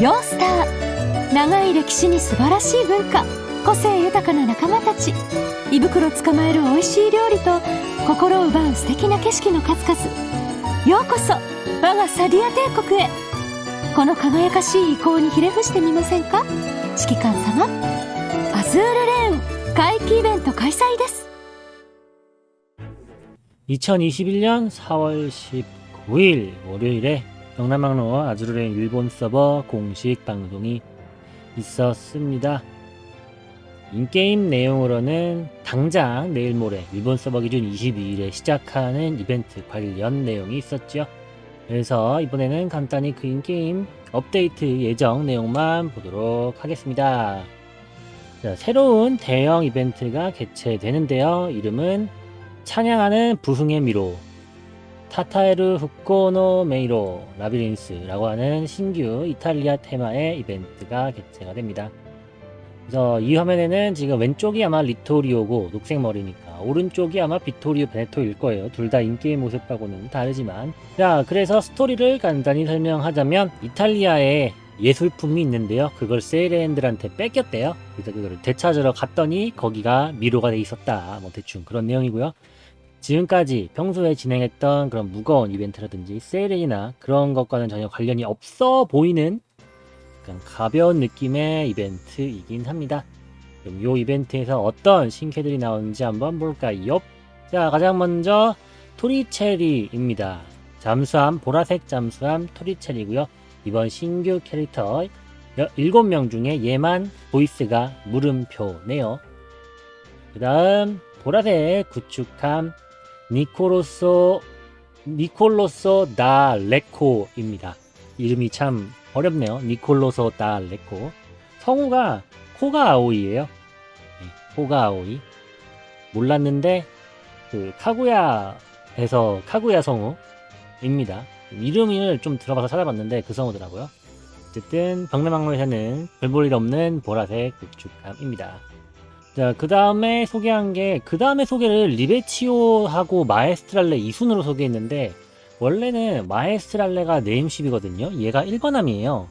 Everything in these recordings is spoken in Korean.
ヨースター長い歴史に素晴らしい文化個性豊かな仲間たち胃袋捕まえる美味しい料理と心を奪う素敵な景色の数々ようこそ我がサディア帝国へこの輝かしい意向にひれ伏してみませんか指揮官様アズールレーン会期イベント開催です 2021년 4월 19일 월요일에 영남항로 아즈르레인 일본 서버 공식 방송이 있었습니다. 인게임 내용으로는 당장 내일 모레 일본 서버 기준 22일에 시작하는 이벤트 관련 내용이 있었죠. 그래서 이번에는 간단히 그 인게임 업데이트 예정 내용만 보도록 하겠습니다. 자, 새로운 대형 이벤트가 개최되는데요. 이름은 찬양하는 부흥의 미로 타타에르 후코노 메이로 라비린스라고 하는 신규 이탈리아 테마의 이벤트가 개최가 됩니다. 그래서 이 화면에는 지금 왼쪽이 아마 리토리오고 녹색 머리니까 오른쪽이 아마 비토리오 베네토일 거예요. 둘 다 인게임 모습하고는 다르지만 자 그래서 스토리를 간단히 설명하자면 이탈리아에 예술품이 있는데요. 그걸 세일핸들한테 뺏겼대요. 그래서 그거를 되찾으러 갔더니 거기가 미로가 돼 있었다. 뭐 대충 그런 내용이고요. 지금까지 평소에 진행했던 그런 무거운 이벤트라든지 세일이나 그런 것과는 전혀 관련이 없어 보이는 약간 가벼운 느낌의 이벤트이긴 합니다. 그럼 이 이벤트에서 어떤 신캐들이 나오는지 한번 볼까요? 자, 가장 먼저 토리체리입니다. 잠수함, 보라색 잠수함 토리체리고요. 이번 신규 캐릭터 7명 중에 얘만 보이스가 물음표네요. 그 다음 보라색 구축함 니콜로소 다 레코입니다. 이름이 참 어렵네요. 니콜로소 다 레코. 성우가 코가 아오이예요. 네, 코가 아오이. 몰랐는데 그 카구야에서 카구야 성우입니다. 이름을 좀 들어봐서 찾아봤는데 그 성우더라고요. 어쨌든 벽내망로에서는 별볼일 없는 보라색 구축함입니다. 자, 그 다음에 소개한 게, 그 다음에 소개를 리베치오하고 마에스트랄레 이순으로 소개했는데, 원래는 마에스트랄레가 네임십이거든요. 얘가 1번함이에요.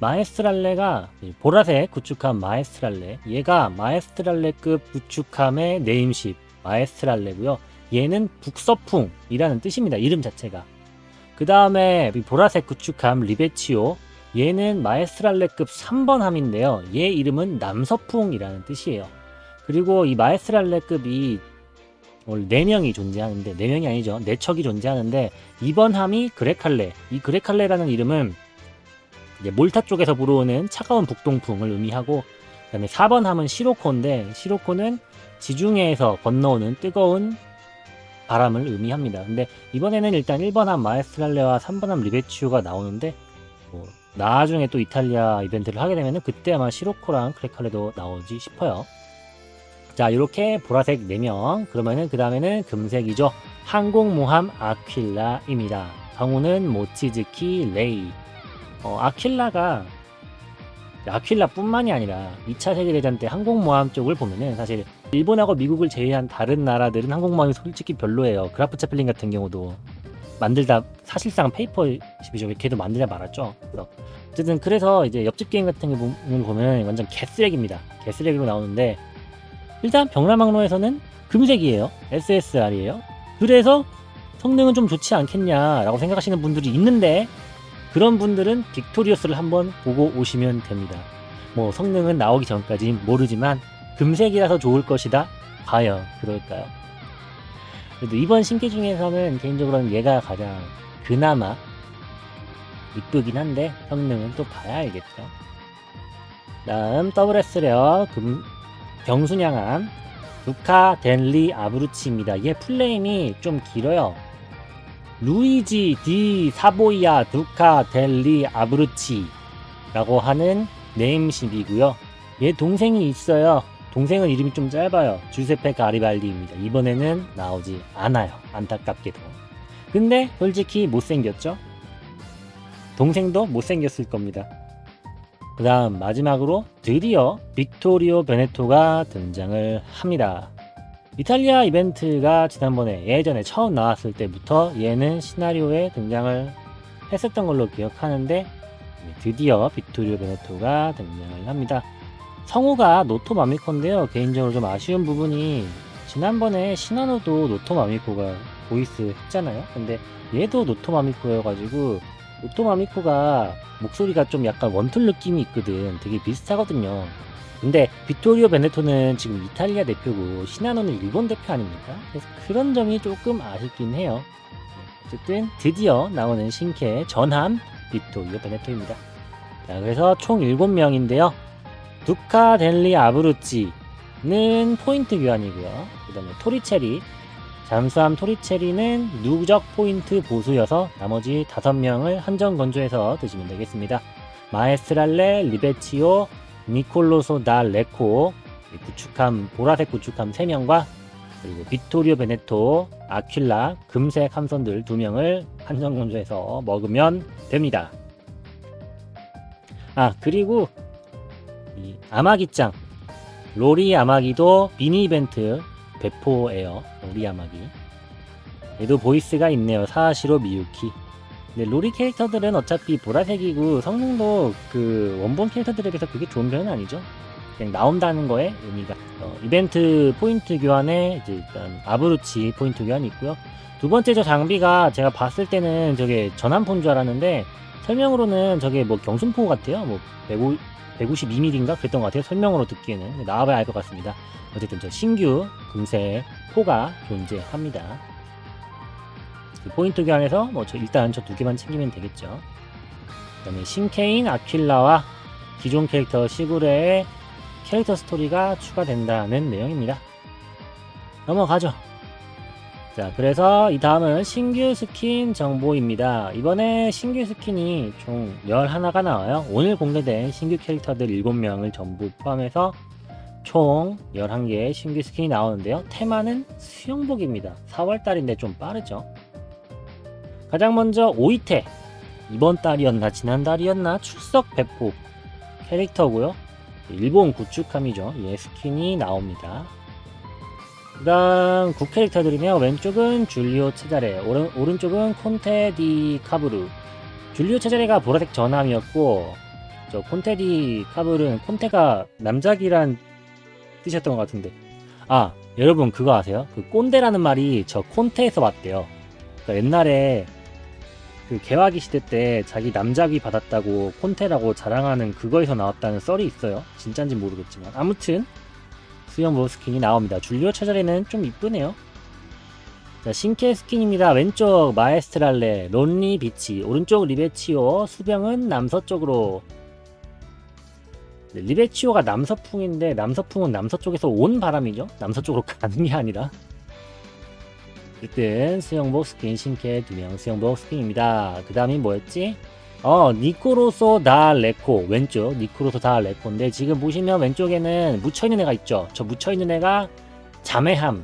마에스트랄레가 보라색 구축함 마에스트랄레. 얘가 마에스트랄레급 구축함의 네임십 마에스트랄레고요. 얘는 북서풍이라는 뜻입니다. 이름 자체가. 그 다음에 보라색 구축함 리베치오. 얘는 마에스트랄레급 3번함인데요. 얘 이름은 남서풍이라는 뜻이에요. 그리고 이 마에스트랄레급이 원래 4명이 존재하는데 4명이 아니죠. 4척이 존재하는데 이번 함이 그레칼레. 이 그레칼레라는 이름은 몰타 쪽에서 불어오는 차가운 북동풍을 의미하고 그다음에 4번 함은 시로코인데 시로코는 지중해에서 건너오는 뜨거운 바람을 의미합니다. 근데 이번에는 일단 1번 함 마에스트랄레와 3번 함 리베치오가 나오는데 뭐 나중에 또 이탈리아 이벤트를 하게 되면 그때 아마 시로코랑 크레칼레도 나오지 싶어요. 자, 이렇게 보라색 4명. 그러면은 그 다음에는 금색이죠. 항공모함 아퀴라입니다. 성우는 모치즈키 레이. 어, 아퀴라가 아퀴라뿐만이 아니라 2차 세계대전 때 항공모함 쪽을 보면은 사실 일본하고 미국을 제외한 다른 나라들은 항공모함이 솔직히 별로예요. 그라프 채플린 같은 경우도 만들다 사실상 페이퍼십이죠. 걔도 만들다 말았죠. 그래서 어쨌든 그래서 이제 옆집 게임 같은 걸 보면 완전 개쓰레기입니다. 개쓰레기로 나오는데 일단 병라망로에서는 금색이에요. SSR이에요. 그래서 성능은 좀 좋지 않겠냐라고 생각하시는 분들이 있는데 그런 분들은 빅토리어스를 한번 보고 오시면 됩니다. 뭐 성능은 나오기 전까지 모르지만 금색이라서 좋을 것이다. 과연 그럴까요? 그래도 이번 신캐 중에서는 개인적으로는 얘가 가장 그나마 이쁘긴 한데 성능은 또 봐야 알겠죠. 다음 WS레어 금 경순양함 루카 덴리 아브루치입니다. 얘 풀네임이 좀 길어요. 루이지 디 사보이아 두카 델리 아브루치라고 하는 네임십이고요. 얘 동생이 있어요. 동생은 이름이 좀 짧아요. 주세페 가리발디입니다. 이번에는 나오지 않아요. 안타깝게도. 근데 솔직히 못생겼죠? 동생도 못생겼을 겁니다. 그 다음 마지막으로 드디어 빅토리오 베네토가 등장을 합니다. 이탈리아 이벤트가 지난번에 예전에 처음 나왔을 때부터 얘는 시나리오에 등장을 했었던 걸로 기억하는데 네, 드디어 빅토리오 베네토가 등장을 합니다. 성우가 노토 마미코인데요. 개인적으로 좀 아쉬운 부분이 지난번에 시나노도 노토 마미코가 보이스 했잖아요. 근데 얘도 노토 마미코여가지고 노토 마미코가 목소리가 좀 약간 원툴 느낌이 있거든. 되게 비슷하거든요. 근데 빅토리오 베네토는 지금 이탈리아 대표고 시나노는 일본 대표 아닙니까? 그래서 그런 점이 조금 아쉽긴 해요. 어쨌든 드디어 나오는 신캐 전함 빅토리오 베네토입니다. 자, 그래서 총 7명인데요. 두카 델리 아브루치는 포인트 교환이고요. 그 다음에 토리체리, 잠수함 토리체리는 누적 포인트 보수여서 나머지 5명을 한정 건조해서 드시면 되겠습니다. 마에스랄레, 리베치오, 니콜로소 다 레코, 구축함, 보라색 구축함 3명과 그리고 빅토리오 베네토, 아퀴라, 금색 함선들 2명을 한정 건조해서 먹으면 됩니다. 아, 그리고 이 아마기짱, 로리 아마기도 미니 이벤트 배포예요. 로리 아마기. 얘도 보이스가 있네요. 사시로 미유키. 근데 로리 캐릭터들은 어차피 보라색이고 성능도 그 원본 캐릭터들에 비해서 그게 좋은 편은 아니죠. 그냥 나온다는 거에 의미가 어, 이벤트 포인트 교환에 이제 일단 아브루치 포인트 교환이 있고요. 두 번째 저 장비가 제가 봤을 때는 저게 전함포인 줄 알았는데 설명으로는 저게 뭐 경순포 같아요. 뭐 150, 152mm인가 그랬던 것 같아요. 설명으로 듣기에는 나와봐야 알 것 같습니다. 어쨌든 저 신규 금색 포가 존재합니다. 그 포인트 교환해서 뭐 저 일단 저 두 개만 챙기면 되겠죠. 그다음에 신케인 아퀴라와 기존 캐릭터 시구레의 캐릭터 스토리가 추가된다는 내용입니다. 넘어가죠. 자, 그래서 이 다음은 신규 스킨 정보입니다. 이번에 신규 스킨이 총 11하나가 나와요. 오늘 공개된 신규 캐릭터들 7명을 전부 포함해서 총 11개의 신규 스킨이 나오는데요. 테마는 수영복입니다. 4월달인데 좀 빠르죠. 가장 먼저 오이테. 이번 달이었나 지난달이었나 출석 배포 캐릭터고요. 일본 구축함이죠. 얘 스킨이 나옵니다. 그 다음 구 캐릭터들이며 왼쪽은 줄리오 체자레 오른, 오른쪽은 콘테 디 카브르 줄리오 체자레가 보라색 전함이었고 저 콘테 디 카브르는 콘테가 남작이란 뜻이었던 것 같은데. 아 여러분 그거 아세요? 그 꼰대라는 말이 저 콘테에서 왔대요. 그러니까 옛날에 그 개화기 시대 때 자기 남작이 받았다고 콘테라고 자랑하는 그거에서 나왔다는 썰이 있어요. 진짠지 모르겠지만. 아무튼 수영복 스킨이 나옵니다. 줄리오 차자레는 좀 이쁘네요. 자, 신캐 스킨입니다. 왼쪽 마에스트랄레, 론리 비치, 오른쪽 리베치오, 수병은 남서쪽으로. 네, 리베치오가 남서풍인데 남서풍은 남서쪽에서 온 바람이죠. 남서쪽으로 가는 게 아니라. 어쨌든 수영복 스킨 신캐 두명 수영복 스킨입니다. 그 다음이 뭐였지? 어, 니코로소 다 레코. 왼쪽, 니코로소 다 레코인데, 지금 보시면 왼쪽에는 묻혀있는 애가 있죠. 저 묻혀있는 애가 자매함.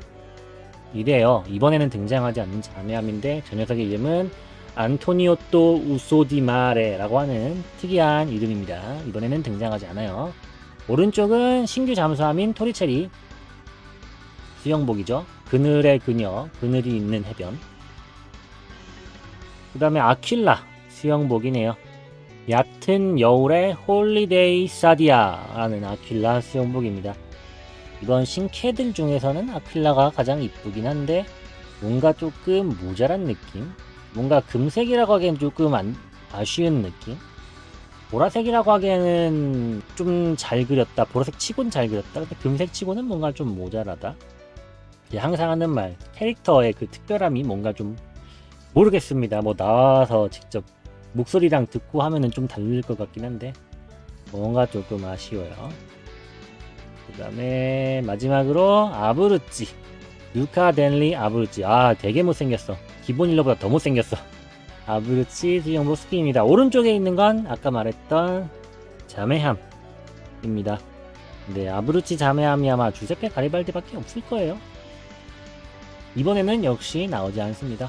이래요. 이번에는 등장하지 않는 자매함인데, 저 녀석의 이름은 안토니오토 우소디마레라고 하는 특이한 이름입니다. 이번에는 등장하지 않아요. 오른쪽은 신규 잠수함인 토리체리. 수영복이죠. 그늘의 그녀, 그늘이 있는 해변. 그 다음에 아킬라. 수영복이네요. 얕은 여울의 홀리데이 사디아라는 아킬라 수영복입니다. 이번 신캐들 중에서는 아킬라가 가장 이쁘긴 한데 뭔가 조금 모자란 느낌? 뭔가 금색이라고 하기엔 조금 안, 아쉬운 느낌? 보라색이라고 하기에는 좀 잘 그렸다. 보라색 치곤 잘 그렸다. 근데 금색 치고는 뭔가 좀 모자라다. 항상 하는 말, 캐릭터의 그 특별함이 뭔가 좀 모르겠습니다. 뭐 나와서 직접 목소리랑 듣고 하면은 좀 다를 것 같긴 한데 뭔가 조금 아쉬워요. 그 다음에 마지막으로 아브루찌. 루카 덴리 아브루찌. 아 되게 못생겼어. 기본 일러보다 더 못생겼어. 아브루찌 수영복 스킨입니다. 오른쪽에 있는 건 아까 말했던 자매함입니다. 근데 아브루찌 자매함이 아마 주세페 가리발디밖에 없을 거예요. 이번에는 역시 나오지 않습니다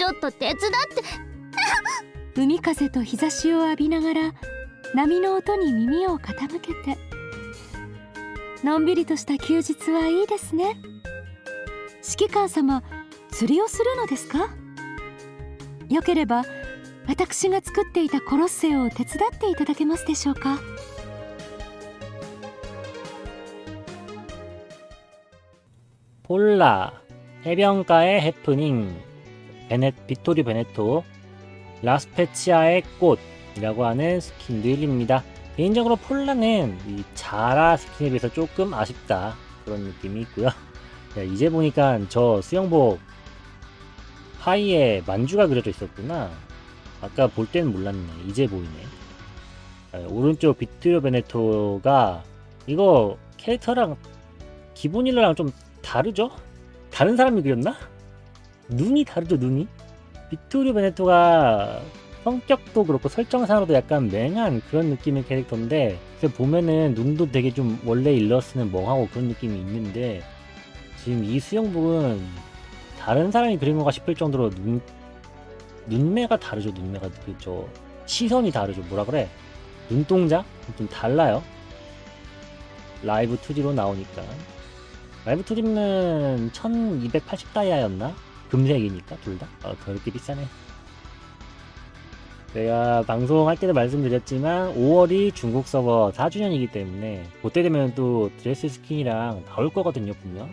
ちょっと手伝って海風と日差しを浴びながら波の音に耳を傾けてのんびりとした休日はいいですね指揮官様釣りをするのですかよければ私が作っていたコロッセオを手伝っていただけますでしょうか 폴라, 해변가의 해프닝, 베네, 빅토리 베네토, 라스페치아의 꽃이라고 하는 스킨들입니다. 개인적으로 폴라는 이 자라 스킨에 비해서 조금 아쉽다 그런 느낌이 있고요. 야, 이제 보니까 저 수영복 하의에 만주가 그려져 있었구나. 아까 볼 때는 몰랐네. 이제 보이네. 아, 오른쪽 빅토리오 베네토가 이거 캐릭터랑 기본 일러랑 좀 다르죠? 다른 사람이 그렸나? 눈이 다르죠, 눈이? 빅토리오 베네토가 성격도 그렇고 설정상으로도 약간 맹한 그런 느낌의 캐릭터인데 그래서 보면은 눈도 되게 좀 원래 일러스는 멍하고 그런 느낌이 있는데 지금 이 수영복은 다른 사람이 그린 건가 싶을 정도로 눈 눈매가 다르죠 눈매가. 그저 시선이 다르죠. 뭐라 그래? 눈동자? 좀 달라요. 라이브 2D로 나오니까. 라이브 투림은 1280 다이아였나? 금색이니까 둘 다? 어, 그렇게 비싸네. 내가 방송할 때도 말씀드렸지만 5월이 중국 서버 4주년이기 때문에 그때 되면 또 드레스 스킨이랑 나올 거거든요 분명.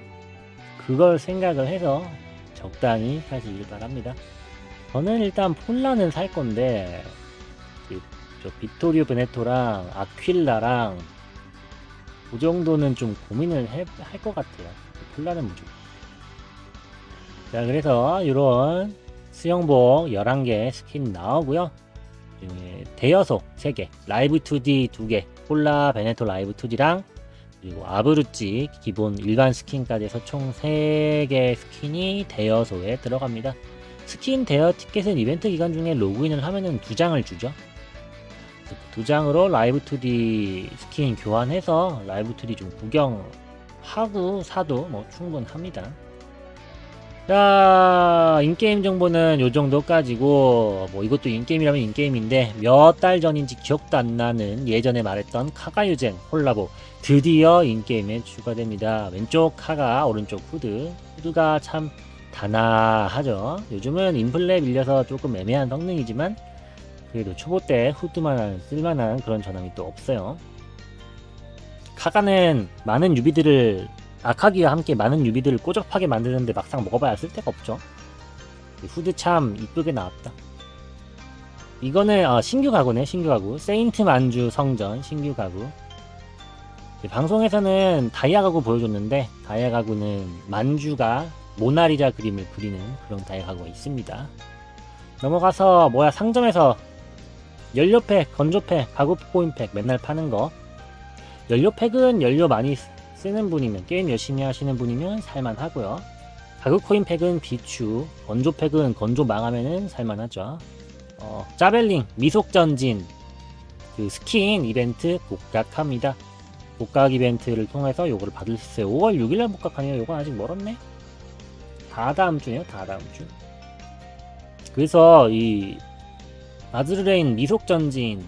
그걸 생각을 해서 적당히 사시길 바랍니다. 저는 일단 폴라는 살 건데 그, 저 빅토리오 베네토랑 아퀼라랑 그 정도는 좀 고민을 할 것 같아요. 폴라는 무조건. 자, 그래서 이런 수영복 11개 스킨 나오고요. 대여소 3개, 라이브 2D 2개, 폴라 베네토 라이브 2D랑 그리고 아브루찌 기본 일반 스킨까지 해서 총 3개 스킨이 대여소에 들어갑니다. 스킨 대여 티켓은 이벤트 기간 중에 로그인을 하면은 두 장을 주죠. 두 장으로 라이브 2D 스킨 교환해서 라이브 2D 좀 구경하고 사도 뭐 충분합니다. 자, 인게임 정보는 요 정도까지고, 뭐 이것도 인게임이라면 인게임인데, 몇 달 전인지 기억도 안 나는 예전에 말했던 카가유젠 콜라보, 드디어 인게임에 추가됩니다. 왼쪽 카가, 오른쪽 후드. 후드가 참 단아하죠. 요즘은 인플레 밀려서 조금 애매한 성능이지만, 그래도 초보 때 후드만 쓸만한 그런 전함이 또 없어요. 카가는 많은 유비들을 아카기와 함께 많은 유비들을 꼬적하게 만드는데 막상 먹어봐야 쓸데가 없죠. 이 후드 참 이쁘게 나왔다. 이거는 아, 신규 가구네 신규 가구 세인트 만주 성전 신규 가구 이 방송에서는 다이아 가구 보여줬는데 다이아 가구는 만주가 모나리자 그림을 그리는 그런 다이아 가구가 있습니다. 넘어가서 뭐야 상점에서 연료팩, 건조팩, 가구 코인팩 맨날 파는 거. 연료팩은 연료 많이 쓰- 쓰는 분이면 게임 열심히 하시는 분이면 살만하고요. 가구 코인 팩은 비추, 건조 팩은 건조 망하면은 살만하죠. 어, 짜벨링, 미속 전진, 그 스킨 이벤트 복각합니다. 복각 이벤트를 통해서 요거를 받을 수 있어요. 5월 6일날 복각하네요. 요건 아직 멀었네. 다 다음 주네요. 다 다음 주. 그래서 이 아즈르레인 미속 전진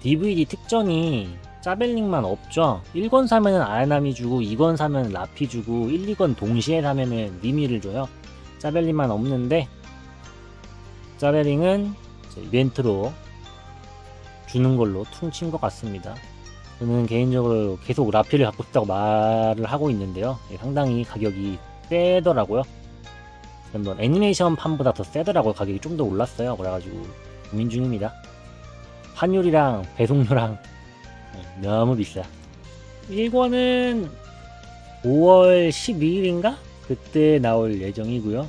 DVD 특전이 짜벨링만 없죠. 1권 사면은 아야나미 주고 2권 사면 라피 주고 1, 2권 동시에 사면은 니미를 줘요. 짜벨링만 없는데 짜벨링은 이벤트로 주는 걸로 퉁친 것 같습니다. 저는 개인적으로 계속 라피를 갖고 싶다고 말을 하고 있는데요. 예, 상당히 가격이 세더라고요. 뭐 애니메이션 판보다 더 세더라고요. 가격이 좀 더 올랐어요. 그래가지고 고민 중입니다. 환율이랑 배송료랑 네, 너무 비싸. 1권은 5월 12일인가? 그때 나올 예정이고요.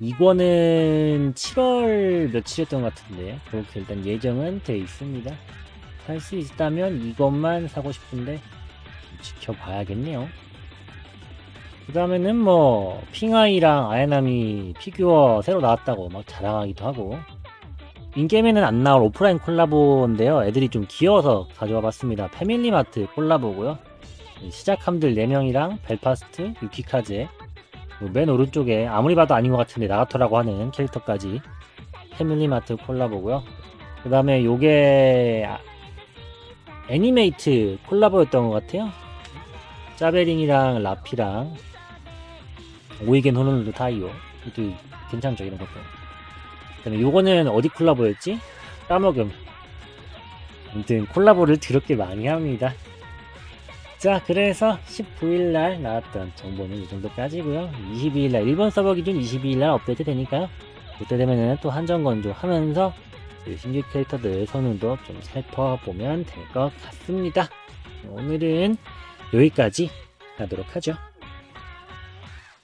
2권은 7월 며칠이었던 것 같은데 그렇게 일단 예정은 돼 있습니다. 살 수 있다면 이것만 사고 싶은데 지켜봐야겠네요. 그 다음에는 뭐 핑아이랑 아야나미 피규어 새로 나왔다고 막 자랑하기도 하고 인게임에는 안 나올 오프라인 콜라보인데요. 애들이 좀 귀여워서 가져와 봤습니다. 패밀리마트 콜라보고요. 시작함들 4명이랑 벨파스트, 유키카제, 그리고 맨 오른쪽에 아무리 봐도 아닌 것 같은데 나가토라고 하는 캐릭터까지 패밀리마트 콜라보고요. 그 다음에 요게 아- 애니메이트 콜라보였던 것 같아요. 짜베링이랑 라피랑 오이겐 호놀루 타이오 이것도 괜찮죠 이런 것도 그다음에 요거는 어디 콜라보였지? 까먹음. 아무튼 콜라보를 더럽게 많이 합니다. 자 그래서 19일날 나왔던 정보는 이 정도까지고요. 22일날 일본 서버 기준 22일날 업데이트 되니까요. 그때 되면은 또 한정 건조 하면서 그 신규 캐릭터들 성능도 좀 살펴보면 될 것 같습니다. 오늘은 여기까지 하도록 하죠